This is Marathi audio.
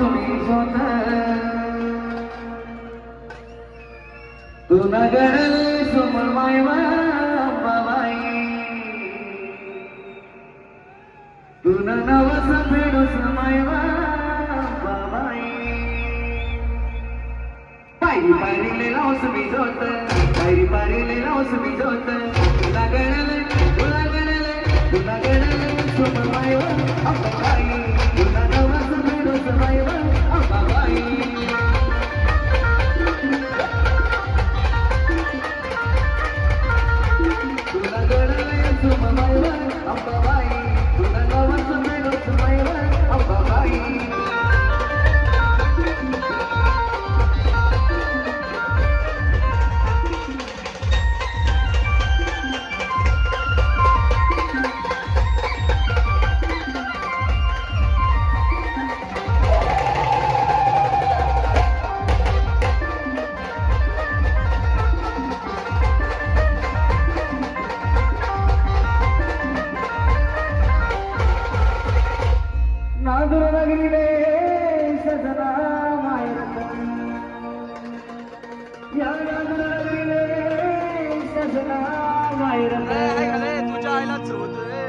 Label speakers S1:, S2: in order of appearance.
S1: सुमी तू नगर सुमन मायवा बाबाई तू नवस फेडूस मायवा बाबाई पायरी पायरीले लावस मी पायरी पायरीले लावस मी तुला तुला गणले तुला गणले सुमन मायवा बाबाई मायवा बाबाई
S2: तुझ्या आईलाच होतोय